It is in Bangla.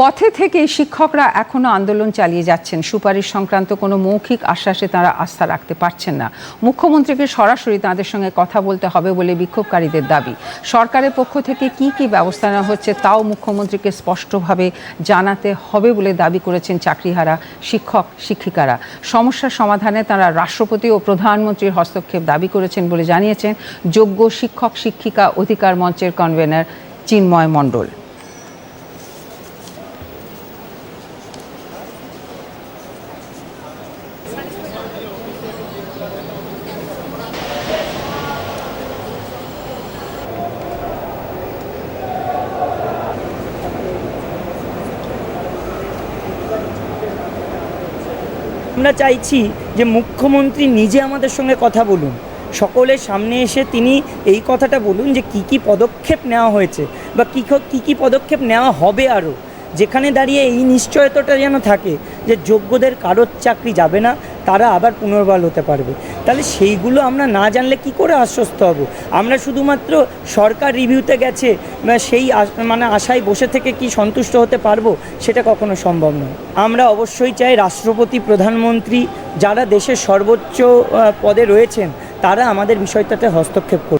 পথে থেকে শিক্ষকরা এখনও আন্দোলন চালিয়ে যাচ্ছেন। সুপারিশ সংক্রান্ত কোনো মৌখিক আশ্বাসে তারা আস্থা রাখতে পারছেন না। মুখ্যমন্ত্রীকে সরাসরি তাদের সঙ্গে কথা বলতে হবে বলে বিক্ষোভকারীদের দাবি। সরকারের পক্ষ থেকে কি কি ব্যবস্থা নেওয়া হচ্ছে তাও মুখ্যমন্ত্রীকে স্পষ্টভাবে জানাতে হবে বলে দাবি করেছেন চাকরিহারা শিক্ষক, শিক্ষিকারা। সমস্যার সমাধানে তারা রাষ্ট্রপতি ও প্রধানমন্ত্রীর হস্তক্ষেপ দাবি করেছেন বলে জানিয়েছেন যোগ্য শিক্ষক, শিক্ষিকা অধিকার মঞ্চের কনভেনার চিন্ময় মণ্ডল। আমরা চাইছি যে মুখ্যমন্ত্রী নিজে আমাদের সঙ্গে কথা বলুন। সকলের সামনে এসে তিনি এই কথাটা বলুন যে কি কি পদক্ষেপ নেওয়া হয়েছে বা কী কী কী পদক্ষেপ নেওয়া হবে আরও। যেখানে দাঁড়িয়ে এই নিশ্চয়তাটা যেন থাকে যে যোগ্যদের কারোর চাকরি যাবে না তারা আবার পুনর্বল হতে পারবে। তাহলে সেইগুলো আমরা না জানলে কি করে আশ্বস্ত হব? আমরা শুধুমাত্র সরকার রিভিউতে গেছে সেই মানে আশায় বসে থেকে কি সন্তুষ্ট হতে পারব? সেটা কখনো সম্ভব নয়। আমরা অবশ্যই চাই রাষ্ট্রপতি, প্রধানমন্ত্রী যারা দেশের সর্বোচ্চ পদে রয়েছেন, তারা আমাদের বিষয়টাতে হস্তক্ষেপ করুন